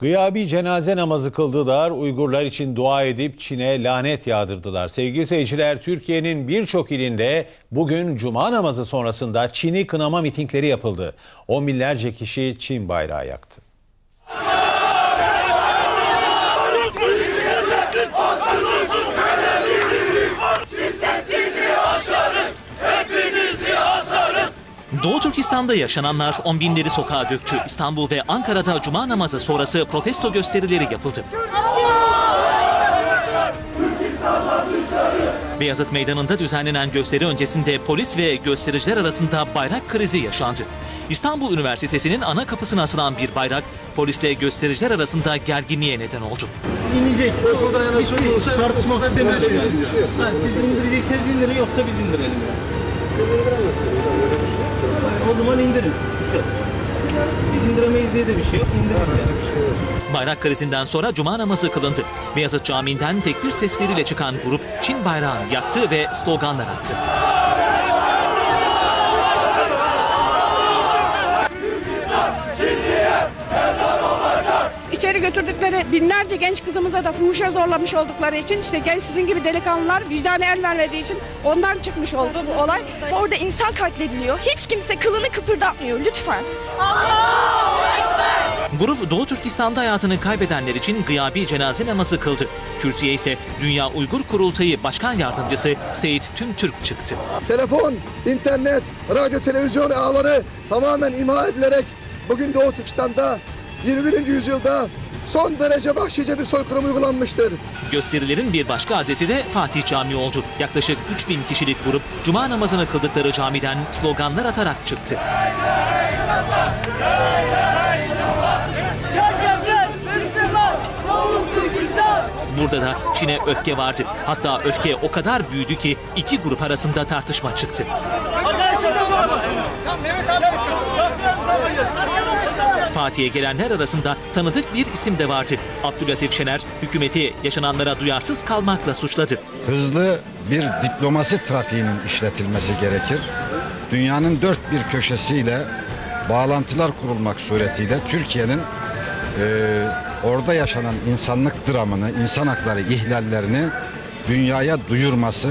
Gıyabi cenaze namazı kıldılar, Uygurlar için dua edip Çin'e lanet yağdırdılar. Sevgili seyirciler, Türkiye'nin birçok ilinde bugün cuma namazı sonrasında Çin'i kınama mitingleri yapıldı. On binlerce kişi Çin bayrağı yaktı. Doğu Türkistan'da yaşananlar on binleri sokağa döktü. İstanbul ve Ankara'da cuma namazı sonrası protesto gösterileri yapıldı. Beyazıt Meydanı'nda düzenlenen gösteri öncesinde polis ve göstericiler arasında bayrak krizi yaşandı. İstanbul Üniversitesi'nin ana kapısına asılan bir bayrak polisle göstericiler arasında gerginliğe neden oldu. inecek. Okulda yanaşıyor olsa tartışmak istemiyoruz. Ha, siz indirecekseniz indirin yoksa biz indirelim. Siz indiremezsiniz. Zaman indirin. Şu. Biz indiremeyiz diye de bir şey yok. İndiririz yani. Bayrak krizinden sonra cuma namazı kılındı. Beyazıt Camii'nden tekbir sesleriyle çıkan grup Çin bayrağını yaktı ve sloganlar attı. Götürdükleri binlerce genç kızımıza da fuhuşa zorlamış oldukları için işte genç sizin gibi delikanlılar vicdanı el vermediği için ondan çıkmış oldu bu olay. Orada insan katlediliyor. Hiç kimse kılını kıpırdatmıyor lütfen. Grup Doğu Türkistan'da hayatını kaybedenler için gıyabi cenaze namazı kıldı. Kürsüye ise Dünya Uygur Kurultayı Başkan Yardımcısı Seyit Tümtürk çıktı. telefon, internet, radyo, televizyon ağları tamamen imha edilerek bugün Doğu Türkistan'da 21. yüzyılda son derece vahşice bir soykırım uygulanmıştır. Gösterilerin bir başka adresi de Fatih Camii oldu. Yaklaşık 3000 kişilik grup cuma namazını kıldıkları camiden sloganlar atarak çıktı. Burada da Çin'e öfke vardı. Hatta öfke o kadar büyüdü ki iki grup arasında tartışma çıktı. Fatih'e gelenler arasında tanıdık bir isim de vardı. Abdülatif Şener hükümeti yaşananlara duyarsız kalmakla suçladı. hızlı bir diplomasi trafiğinin işletilmesi gerekir. Dünyanın dört bir köşesiyle bağlantılar kurulmak suretiyle Türkiye'nin eee, orada yaşanan insanlık dramını, insan hakları ihlallerini dünyaya duyurması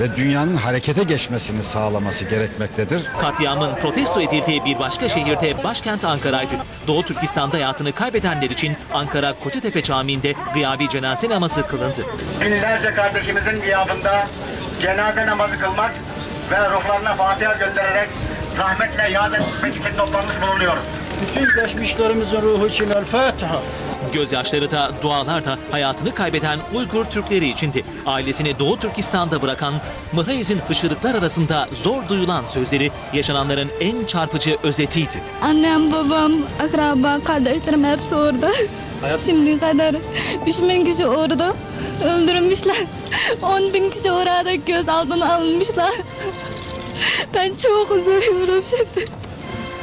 ve dünyanın harekete geçmesini sağlaması gerekmektedir. Katliamın protesto edildiği bir başka şehirde başkent Ankara'ydı. Doğu Türkistan'da hayatını kaybedenler için Ankara Kocatepe Camii'nde gıyabi cenaze namazı kılındı. binlerce kardeşimizin gıyabında cenaze namazı kılmak ve ruhlarına Fatiha göndererek rahmetle yad etmek için toplanmış bulunuyoruz. Bütün geçmişlerimizin ruhu için El Fatiha. Gözyaşları da dualar da hayatını kaybeden Uygur Türkleri içindi. Ailesini Doğu Türkistan'da bırakan Mıhayez'in hışırıklar arasında zor duyulan sözleri yaşananların en çarpıcı özetiydi. Annem, babam, akraba, kardeşlerim hepsi orada. Şimdiye kadar 3 bin kişi orada öldürmüşler. 10 bin kişi orada gözaltına alınmışlar. Ben çok üzülüyorum şimdi.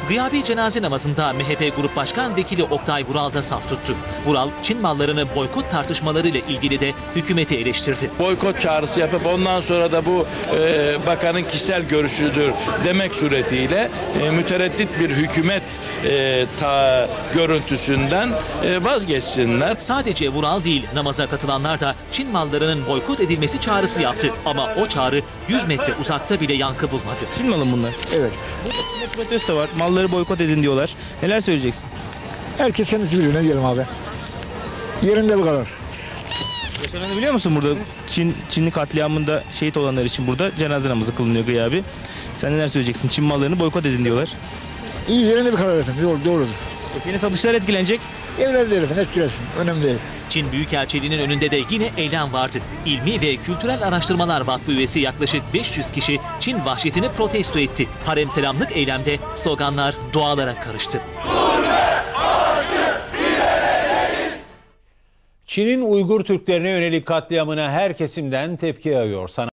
Gıyabi cenaze namazında MHP Grup Başkan Vekili Oktay Vural da saf tuttu. Vural, Çin mallarını boykot tartışmalarıyla ilgili de hükümeti eleştirdi. boykot çağrısı yapıp ondan sonra da bu e, bakanın kişisel görüşüdür demek suretiyle e, mütereddit bir hükümet e, ta görüntüsünden e, vazgeçsinler. Sadece Vural değil namaza katılanlar da Çin mallarının boykot edilmesi çağrısı yaptı. Ama o çağrı 100 metre uzakta bile yankı bulmadı. Çin malı bunlar? Evet. Burada protesto var. Malları boykot edin diyorlar. Neler söyleyeceksin? Herkes kendisi biliyor ne diyelim abi. Yerinde bu kadar. Yaşananı biliyor musun burada? Çin Çinli katliamında şehit olanlar için burada cenaze namazı kılınıyor gıyabi. Sen neler söyleyeceksin? Çin mallarını boykot edin diyorlar. İyi yerinde bir karar versin. Doğru, doğrudur. E senin satışlar etkilenecek. Evler değilsin, etkilesin. Önemli değil. Çin Büyükelçiliği'nin önünde de yine eylem vardı. İlmi ve Kültürel Araştırmalar Vakfı üyesi yaklaşık 500 kişi Çin vahşetini protesto etti. Harem selamlık eylemde sloganlar dualara karıştı. Çin'in Uygur Türklerine yönelik katliamına her kesimden tepki yağıyor. Sana